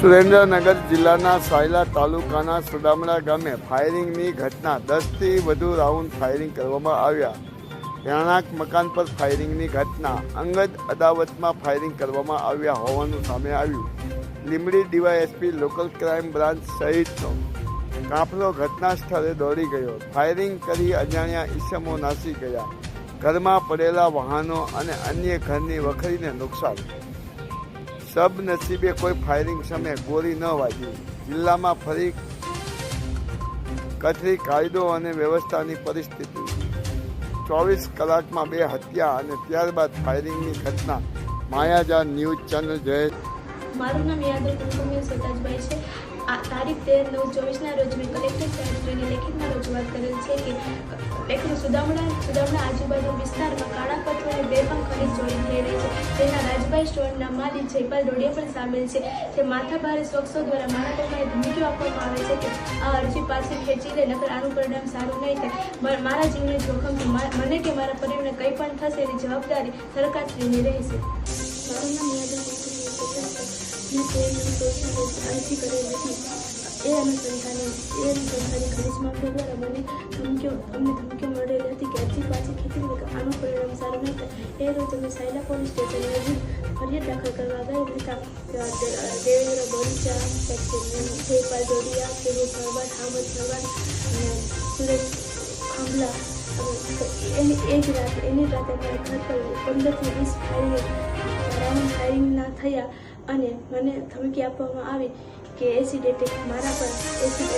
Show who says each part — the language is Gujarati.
Speaker 1: સુરેન્દ્રનગર જિલ્લાના સાયલા તાલુકાના સુદામડા ગામે ફાયરિંગની ઘટના. દસથી વધુ રાઉન્ડ ફાયરિંગ કરવામાં આવ્યા. રહેણાંક મકાન પર ફાયરિંગની ઘટના. અંગત અદાવતમાં ફાયરિંગ કરવામાં આવ્યા હોવાનું સામે આવ્યું. Limbdi DYSP local crime branch સહિતનો કાફલો ઘટના સ્થળે દોડી ગયો. ફાયરિંગ કરી અજાણ્યા ઈસમો નાસી ગયા. ઘરમાં પડેલા વાહનો અને અન્ય ઘરની વખરીને નુકસાન સબનસીબે કોઈ ફાયરિંગ સામે ગોળી ન વાગી. જિલ્લામાં ફરી કથરી કાયદો અને વ્યવસ્થાની પરિસ્થિતિ. ચોવીસ કલાકમાં બે હત્યા અને ત્યારબાદ ફાયરિંગની ઘટના. માયાજાર ન્યૂઝ ચેનલ જય
Speaker 2: મારું નામ યાદવ સતાજભાઈ છે. આ તારીખ તેર નવ ચોવીસના રોજ મેં કલેક્ટર સાહેબશ્રીને લેખિતમાં રજૂઆત કરેલ છે કે સુદામણા સુદામડા આજુબાજુ વિસ્તારમાં કાળા પથ્થર બે પણ ખરીદ જોડી થઈ રહી છે. તેના રાજભાઈ સ્ટોરના માલિક જયપાલ ડોડિયા પણ સામેલ છે. જે માથાભારે શખ્સો દ્વારા મારા ધમકીઓ આપવામાં આવે છે કે આ અરજી પાછી ખેંચી લે, નકર આનું પરિણામ સારું નહીં થાય. મારા જીવને જોખમથી મને કે મારા પરિવારને કંઈ પણ થશે એની જવાબદારી સરકારશ્રીની રહેશે અરજી કરેલી હતી એ અનુસંધાને એ અનુસંધાને ખરીજ માફિયા દ્વારા મને ધમકીઓ, અમને ધમકીઓ મળેલી હતી કે અરજી પાછી ખેંચી લે કે આનું પરિણામ સારું નહીં થાય એ રોજ અમે સાયલા પોલીસ સ્ટેશને હજી ફરિયાદ દાખલ કરવા ગયા હતા. દેવેન્દ્ર બોરીચા પછી જયપાલ જોડિયા કેવું ભરવાડ, હામદ ભરવાડ અને સુરેશ ખાંભલા. એની રાતે એની રાતે મારા ઘર પર પંદરથી વીસ ફાયરિંગ રાઉન્ડ થયા અને મને ધમકી આપવામાં આવી કે એસિડ એટેક મારા પર એસિડ